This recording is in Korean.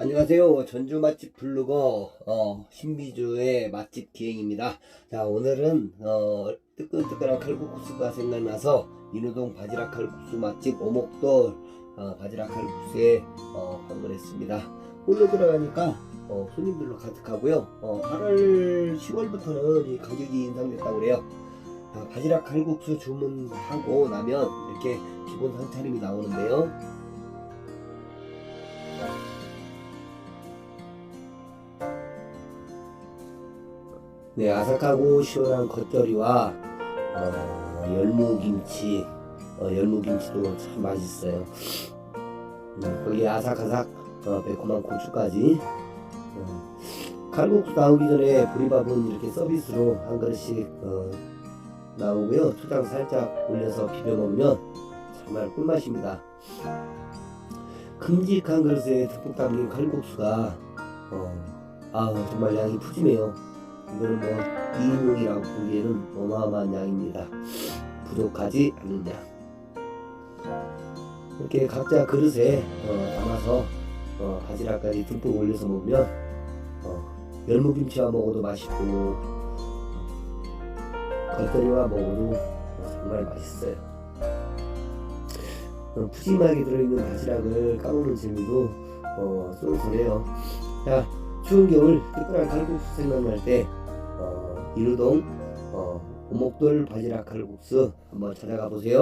안녕하세요. 전주 맛집 블로거 어, 신비주의 맛집 기행입니다. 자 오늘은 어, 뜨끈뜨끈한 칼국수가 생각나서 인우동 바지락 칼국수 맛집 오목돌 어, 바지락 칼국수에 어, 방문했습니다. 홀로 들어가니까 어, 손님들로 가득하고요. 어, 8월 10월부터는 이 가격이 인상됐다고 그래요. 아, 바지락 칼국수 주문하고 나면 이렇게 기본 상차림이 나오는데요. 네, 아삭하고 시원한 겉절이와 어, 열무김치, 어, 열무김치도 참 맛있어요. 음, 거기에 아삭아삭 어, 매콤한 고추까지. 어, 칼국수 나오기 전에 보리밥은 이렇게 서비스로 한 그릇씩 어, 나오고요. 초장 살짝 올려서 비벼 먹으면 정말 꿀맛입니다. 큼직한 그릇에 듬뿍 담긴 칼국수가 어, 아 정말 양이 푸짐해요. 이거는 뭐 2인용이라고 보기에는 어마어마한 양입니다. 부족하지 양. 이렇게 각자 그릇에 어, 담아서 어, 바지락까지 듬뿍 올려서 먹으면 어, 열무김치와 먹어도 맛있고 겉절이와 먹어도 정말 맛있어요. 어, 푸짐하게 들어있는 바지락을 까먹는 재미도 어, 쏠쏠해요. 자, 추운 겨울 뜨끈한 칼국수 생각날 때 어, 이루동 어, 오목돌 바지락 칼국수 한번 찾아가 보세요.